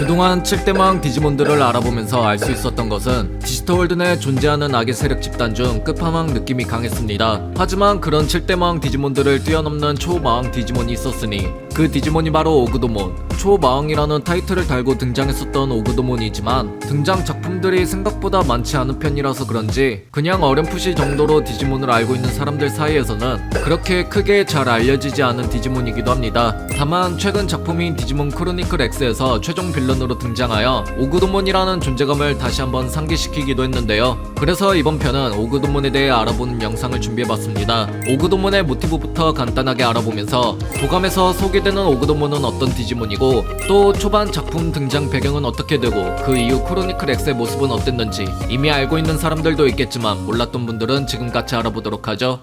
그동안 7대망 디지몬들을 알아보면서 알 수 있었던 것은 디지털월드 내 존재하는 악의 세력 집단 중 끝판왕 느낌이 강했습니다. 하지만 그런 7대망 디지몬들을 뛰어넘는 초마왕 디지몬이 있었으니 그 디지몬이 바로 오그도몬. 초마왕이라는 타이틀을 달고 등장했었던 오그도몬이지만 등장 작품들이 생각보다 많지 않은 편이라서 그런지 그냥 어렴풋이 정도로 디지몬을 알고 있는 사람들 사이에서는 그렇게 크게 잘 알려지지 않은 디지몬이기도 합니다. 다만 최근 작품인 디지몬 크로니클 X에서 최종 빌런으로 등장하여 오그도몬이라는 존재감을 다시 한번 상기시키기도 했는데요. 그래서 이번 편은 오그도몬에 대해 알아보는 영상을 준비해봤습니다. 오그도몬의 모티브부터 간단하게 알아보면서 도감에서 소개되는 오그도몬은 어떤 디지몬이고 또 초반 작품 등장 배경은 어떻게 되고 그 이후 크로니클 X의 모습은 어땠는지 이미 알고 있는 사람들도 있겠지만 몰랐던 분들은 지금 같이 알아보도록 하죠.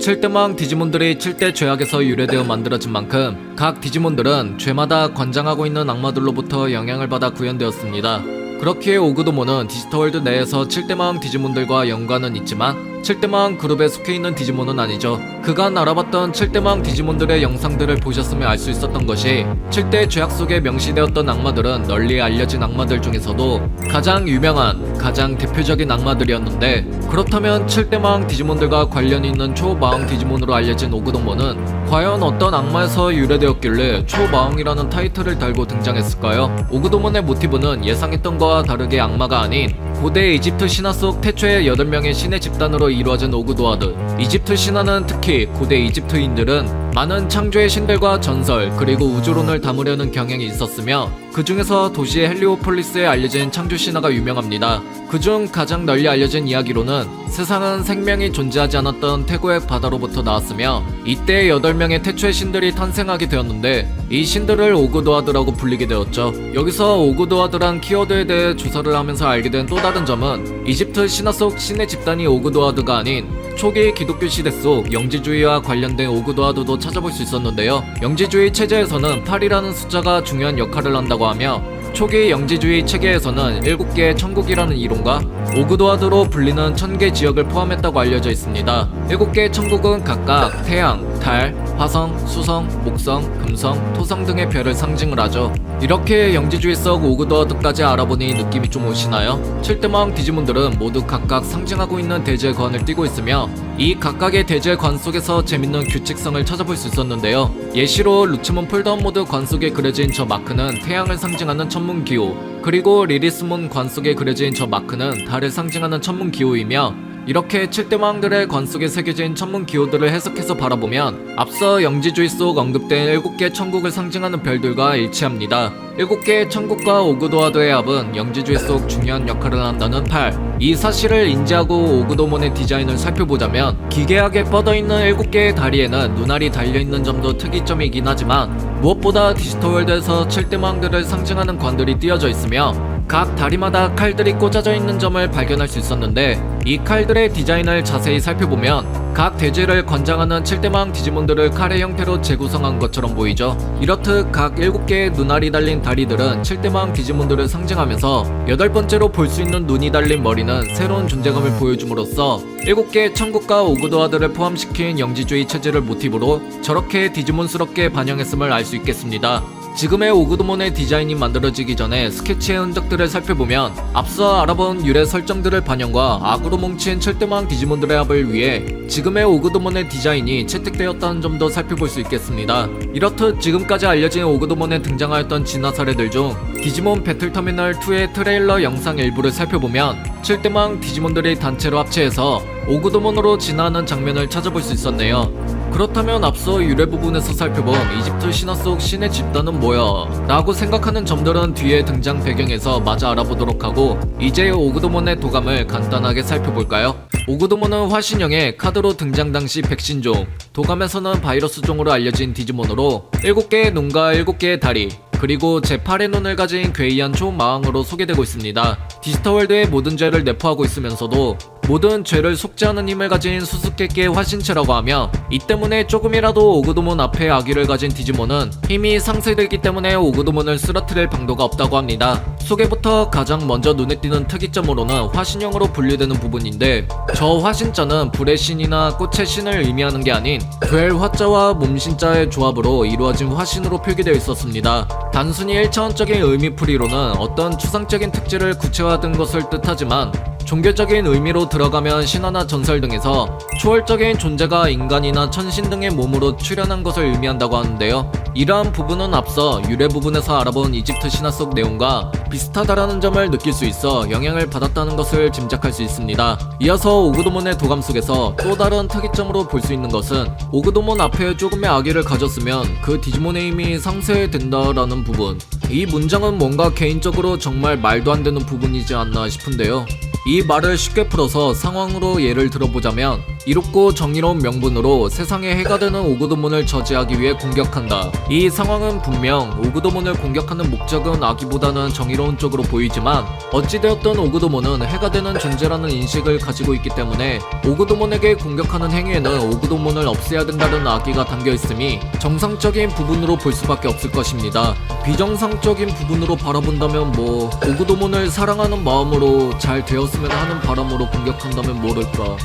7대망 디지몬들이 7대 죄악에서 유래되어 만들어진 만큼 각 디지몬들은 죄마다 관장하고 있는 악마들로부터 영향을 받아 구현되었습니다. 그렇기에 오그도몬은 디지털월드 내에서 7대망 디지몬들과 연관은 있지만 7대망 그룹에 속해 있는 디지몬은 아니죠. 그간 알아봤던 7대망 디지몬들의 영상들을 보셨으면 알 수 있었던 것이 7대 죄악 속에 명시되었던 악마들은 널리 알려진 악마들 중에서도 가장 유명한, 가장 대표적인 악마들이었는데 그렇다면 7대망 디지몬들과 관련이 있는 초마왕 디지몬으로 알려진 오그도몬은 과연 어떤 악마에서 유래되었길래 초마왕이라는 타이틀을 달고 등장했을까요? 오그도몬의 모티브는 예상했던 것과 다르게 악마가 아닌 고대 이집트 신화 속 태초의 8명의 신의 집단으로 이루어진 오그도아드. 이집트 신화는 특히 고대 이집트인들은 많은 창조의 신들과 전설 그리고 우주론을 담으려는 경향이 있었으며 그 중에서 도시 헬리오폴리스에 알려진 창조 신화가 유명합니다. 그중 가장 널리 알려진 이야기로는 세상은 생명이 존재하지 않았던 태고의 바다로부터 나왔으며 이때 8명의 태초의 신들이 탄생하게 되었는데 이 신들을 오그도아드라고 불리게 되었죠. 여기서 오그도아드란 키워드에 대해 조사를 하면서 알게 된 또 다른 점은 이집트 신화 속 신의 집단이 오그도아드가 아닌 초기 기독교 시대 속 영지주의와 관련된 오그도아드도 찾아볼 수 있었는데요. 영지주의 체제에서는 8이라는 숫자가 중요한 역할을 한다고 하며 초기 영지주의 체계에서는 7개의 천국이라는 이론과 오그도아드로 불리는 1000개 지역을 포함했다고 알려져 있습니다. 7개의 천국은 각각 태양, 달, 화성, 수성, 목성, 금성, 토성 등의 별을 상징을 하죠. 이렇게 영지주의 속 오그도아드까지 알아보니 느낌이 좀 오시나요? 7대망 디지몬들은 모두 각각 상징하고 있는 대지의 관을 띠고 있으며 이 각각의 대지의 관 속에서 재밌는 규칙성을 찾아볼 수 있었는데요. 예시로 루치몬 폴다운 모드 관 속에 그려진 저 마크는 태양을 상징하는 천문 기호, 그리고 리리스몬 관 속에 그려진 저 마크는 달을 상징하는 천문 기호이며 이렇게 7대왕들의 관 속에 새겨진 천문 기호들을 해석해서 바라보면 앞서 영지주의 속 언급된 7개 천국을 상징하는 별들과 일치합니다. 7개의 천국과 오그도아드의 합은 영지주의 속 중요한 역할을 한다는 8. 이 사실을 인지하고 오그도몬의 디자인을 살펴보자면 기괴하게 뻗어있는 7개의 다리에는 눈알이 달려있는 점도 특이점이긴 하지만 무엇보다 디지털월드에서 7대왕들을 상징하는 관들이 띄어져 있으며 각 다리마다 칼들이 꽂아져 있는 점을 발견할 수 있었는데 이 칼들의 디자인을 자세히 살펴보면 각 대지를 관장하는 7대망 디지몬들을 칼의 형태로 재구성한 것처럼 보이죠. 이렇듯 각 7개의 눈알이 달린 다리들은 7대망 디지몬들을 상징하면서 여덟 번째로 볼 수 있는 눈이 달린 머리는 새로운 존재감을 보여줌으로써 7개의 천국과 오그도아드를 포함시킨 영지주의 체제를 모티브로 저렇게 디지몬스럽게 반영했음을 알 수 있겠습니다. 지금의 오그도몬의 디자인이 만들어지기 전에 스케치의 흔적들을 살펴보면 앞서 알아본 유래 설정들을 반영과 악으로 뭉친 7대망 디지몬들의 합을 위해 지금의 오그도몬의 디자인이 채택되었다는 점도 살펴볼 수 있겠습니다. 이렇듯 지금까지 알려진 오그도몬에 등장하였던 진화 사례들 중 디지몬 배틀터미널 2의 트레일러 영상 일부를 살펴보면 7대망 디지몬들이 단체로 합체해서 오그도몬으로 진화하는 장면을 찾아볼 수 있었네요. 그렇다면 앞서 유래 부분에서 살펴본 이집트 신화 속 신의 집단은 뭐야? 라고 생각하는 점들은 뒤에 등장 배경에서 마저 알아보도록 하고 이제 오그도몬의 도감을 간단하게 살펴볼까요? 오그도몬은 화신형의 카드로 등장 당시 백신종, 도감에서는 바이러스종으로 알려진 디지몬으로 7개의 눈과 7개의 다리, 그리고 제8의 눈을 가진 괴이한 초마왕으로 소개되고 있습니다. 디지털월드의 모든 죄를 내포하고 있으면서도 모든 죄를 속죄하는 힘을 가진 수수께끼의 화신체라고 하며 이 때문에 조금이라도 오그도몬 앞에 아기를 가진 디지몬은 힘이 상쇄되기 때문에 오그도몬을 쓰러뜨릴 방도가 없다고 합니다. 소개부터 가장 먼저 눈에 띄는 특이점으로는 화신형으로 분류되는 부분인데 저 화신자는 불의 신이나 꽃의 신을 의미하는 게 아닌 될 화자와 몸신자의 조합으로 이루어진 화신으로 표기되어 있었습니다. 단순히 1차원적인 의미풀이로는 어떤 추상적인 특질을 구체화된 것을 뜻하지만 종교적인 의미로 들어가면 신화나 전설 등에서 초월적인 존재가 인간이나 천신 등의 몸으로 출현한 것을 의미한다고 하는데요. 이러한 부분은 앞서 유래 부분에서 알아본 이집트 신화 속 내용과 비슷하다라는 점을 느낄 수 있어 영향을 받았다는 것을 짐작할 수 있습니다. 이어서 오그도몬의 도감 속에서 또 다른 특이점으로 볼 수 있는 것은 오그도몬 앞에 조금의 아기를 가졌으면 그 디지몬의 힘이 상쇄된다라는 부분. 이 문장은 뭔가 개인적으로 정말 말도 안 되는 부분이지 않나 싶은데요. 이 말을 쉽게 풀어서 상황으로 예를 들어보자면 이롭고 정의로운 명분으로 세상에 해가 되는 오구도문을 저지하기 위해 공격한다. 이 상황은 분명 오구도문을 공격하는 목적은 아기보다는 정의로운 쪽으로 보이지만 어찌되었든 오구도문은 해가 되는 존재라는 인식을 가지고 있기 때문에 오구도문에게 공격하는 행위에는 오구도문을 없애야 된다는 악의가 담겨 있음이 정상적인 부분으로 볼 수밖에 없을 것입니다. 비정상 적인 부분으로 바라본다면 뭐 오구도문을 사랑하는 마음으로 잘 되었으면 하는 바람으로 공격한다면 모를까.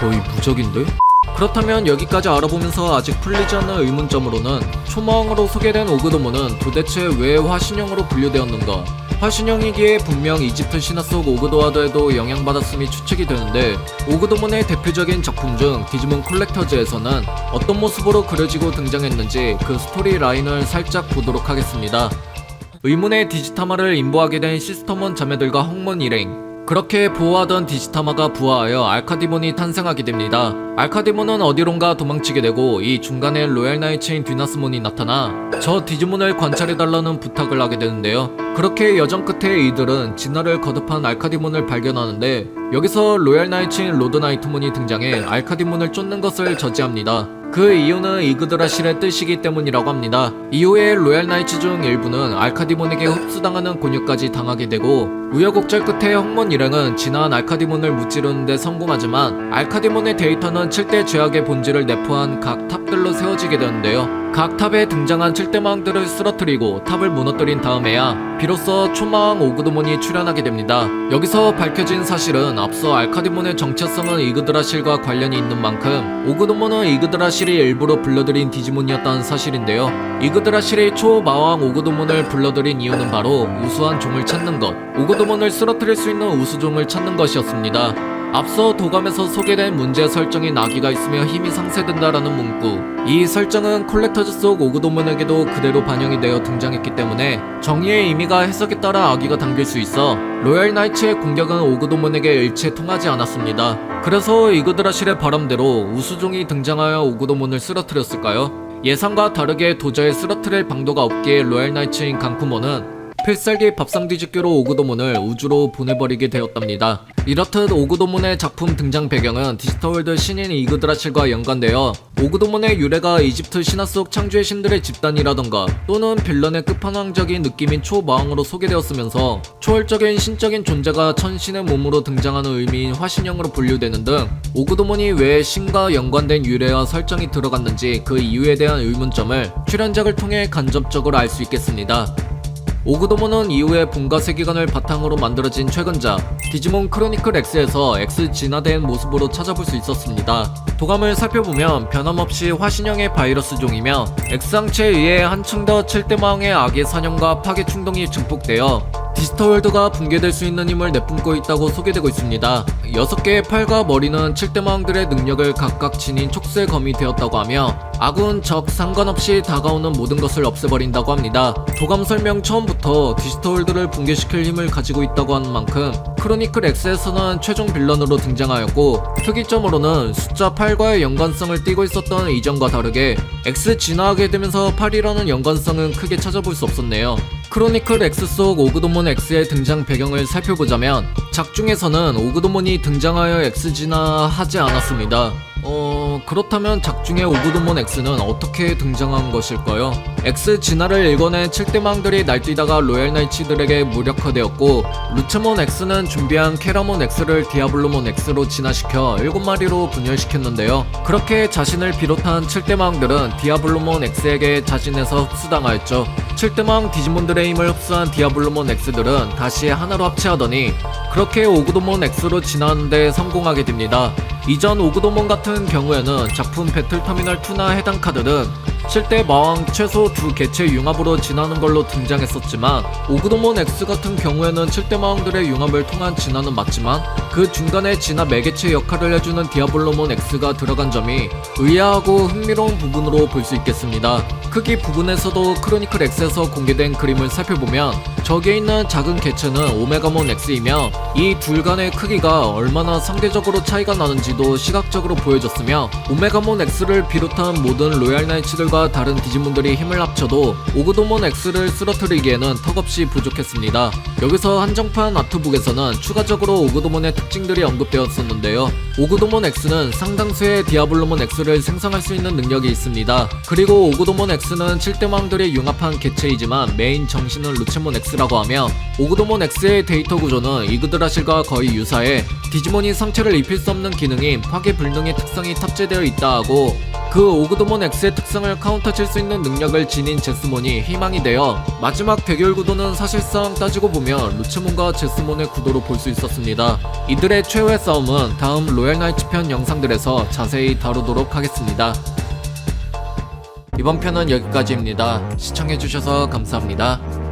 거의 무적인데? 그렇다면 여기까지 알아보면서 아직 풀리지 않는 의문점으로는 초마왕으로 소개된 오그도모는 도대체 왜 화신형으로 분류되었는가? 화신형이기에 분명 이집트 신화 속 오그도와드에도 영향받았음이 추측이 되는데 오그도몬의 대표적인 작품 중 디지몬 콜렉터즈에서는 어떤 모습으로 그려지고 등장했는지 그 스토리 라인을 살짝 보도록 하겠습니다. 의문의 디지타마를 인보하게 된 시스터몬 자매들과 홍문 일행 그렇게 보호하던 디지타마가 부화하여 알카디몬이 탄생하게 됩니다. 알카디몬은 어디론가 도망치게 되고 이 중간에 로얄 나이츠인 뒤나스몬이 나타나 저 디지몬을 관찰해달라는 부탁을 하게 되는데요. 그렇게 여정 끝에 이들은 진화를 거듭한 알카디몬을 발견하는데 여기서 로얄 나이츠인 로드 나이트몬이 등장해 알카디몬을 쫓는 것을 저지합니다. 그 이유는 이그드라실의 뜻이기 때문이라고 합니다. 이후에 로얄 나이츠 중 일부는 알카디몬에게 흡수당하는 곤욕까지 당하게 되고 우여곡절 끝에 홍문 일행은 진화한 알카디몬을 무찌르는데 성공하지만 알카디몬의 데이터는 7대 죄악의 본질을 내포한 각 탑들로 세워지게 되는데요. 각 탑에 등장한 7대 마왕들을 쓰러뜨리고 탑을 무너뜨린 다음에야 비로소 초마왕 오그도몬이 출현하게 됩니다. 여기서 밝혀진 사실은 앞서 알카디몬의 정체성은 이그드라실과 관련이 있는 만큼 오그도몬은 이그드라실이 일부러 불러들인 디지몬이었다는 사실인데요. 이그드라실이 초마왕 오그도몬을 불러들인 이유는 바로 우수한 종을 찾는 것, 오그도몬을 쓰러뜨릴 수 있는 우수종을 찾는 것이었습니다. 앞서 도감에서 소개된 문제 설정인 아기가 있으며 힘이 상쇄된다라는 문구. 이 설정은 콜렉터즈 속 오그도문에게도 그대로 반영이 되어 등장했기 때문에 정의의 의미가 해석에 따라 아기가 담길 수 있어 로얄 나이츠의 공격은 오그도문에게 일체 통하지 않았습니다. 그래서 이그드라실의 바람대로 우수종이 등장하여 오그도문을 쓰러뜨렸을까요? 예상과 다르게 도저히 쓰러뜨릴 방도가 없기에 로얄 나이츠인 강쿠모는 필살기 밥상 뒤집기로 오그도몬을 우주로 보내버리게 되었답니다. 이렇듯 오그도몬의 작품 등장 배경은 디지털월드 신인 이그드라실과 연관되어 오그도몬의 유래가 이집트 신화 속 창조의 신들의 집단이라던가 또는 빌런의 끝판왕적인 느낌인 초마왕으로 소개되었으면서 초월적인 신적인 존재가 천신의 몸으로 등장하는 의미인 화신형으로 분류되는 등 오그도몬이 왜 신과 연관된 유래와 설정이 들어갔는지 그 이유에 대한 의문점을 출연작을 통해 간접적으로 알 수 있겠습니다. 오그도모는 이후에 본가 세계관을 바탕으로 만들어진 최근작 디지몬 크로니클 X에서 X 진화된 모습으로 찾아볼 수 있었습니다. 도감을 살펴보면 변함없이 화신형의 바이러스 종이며 X항체에 의해 한층 더 7대마왕의 악의 사냥과 파괴 충동이 증폭되어 디지털월드가 붕괴될 수 있는 힘을 내뿜고 있다고 소개되고 있습니다. 6개의 팔과 머리는 7대마왕들의 능력을 각각 지닌 촉수의 검이 되었다고 하며 아군, 적 상관없이 다가오는 모든 것을 없애버린다고 합니다. 도감 설명 처음부터 디지털월드를 붕괴시킬 힘을 가지고 있다고 하는 만큼 크로니클 X에서는 최종 빌런으로 등장하였고 특이점으로는 숫자 8과의 연관성을 띠고 있었던 이전과 다르게 X 진화하게 되면서 8이라는 연관성은 크게 찾아볼 수 없었네요. 크로니클 X 속 오그도몬 X의 등장 배경을 살펴보자면 작중에서는 오그도몬이 등장하여 X 진화하지 않았습니다. 어... 어, 그렇다면 작중의 오구도몬 X는 어떻게 등장한 것일까요? X 진화를 일궈낸 7대망들이 날뛰다가 로얄 나이츠들에게 무력화되었고 루체몬 X는 준비한 케라몬 X를 디아블로몬 X로 진화시켜 7마리로 분열시켰는데요. 그렇게 자신을 비롯한 7대망들은 디아블로몬 X에게 자진해서 흡수당하였죠. 7대망 디지몬들의 힘을 흡수한 디아블로몬 X들은 다시 하나로 합체하더니 그렇게 오구도몬 X로 진화하는데 성공하게 됩니다. 이전 오구도몬 같은 경우에는 작품 배틀터미널2나 해당 카드는 7대 마왕 최소 두 개체 융합으로 진화하는 걸로 등장했었지만 오구도몬 X 같은 경우에는 7대 마왕들의 융합을 통한 진화는 맞지만 그 중간에 진화 매개체 역할을 해주는 디아블로몬 X가 들어간 점이 의아하고 흥미로운 부분으로 볼 수 있겠습니다. 크기 부분에서도 크로니클 X에서 공개된 그림을 살펴보면 저기에 있는 작은 개체는 오메가몬 X이며 이 둘 간의 크기가 얼마나 상대적으로 차이가 나는지도 시각적으로 보여졌으며 오메가몬 X를 비롯한 모든 로얄 나이츠들과 다른 디지몬들이 힘을 합쳐도 오그도몬 X를 쓰러뜨리기에는 턱없이 부족했습니다. 여기서 한정판 아트북에서는 추가적으로 오그도몬의 특징들이 언급되었었는데요. 오그도몬 X는 상당수의 디아블로몬 X를 생성할 수 있는 능력이 있습니다. 그리고 오그도몬 X는 7대망들이 융합한 개체이지만 메인 정신은 루체몬 X라고 하며 오그도몬 X의 데이터 구조는 이그드라실과 거의 유사해 디지몬이 성체를 입힐 수 없는 기능인 파괴 불능의 특성이 탑재되어 있다 하고 그 오그도몬 X의 특성을 카운터 칠 수 있는 능력을 지닌 제스몬이 희망이 되어 마지막 대결 구도는 사실상 따지고 보면 루체몬과 제스몬의 구도로 볼 수 있었습니다. 이들의 최후의 싸움은 다음 로얄 나이츠 편 영상들에서 자세히 다루도록 하겠습니다. 이번 편은 여기까지입니다. 시청해주셔서 감사합니다.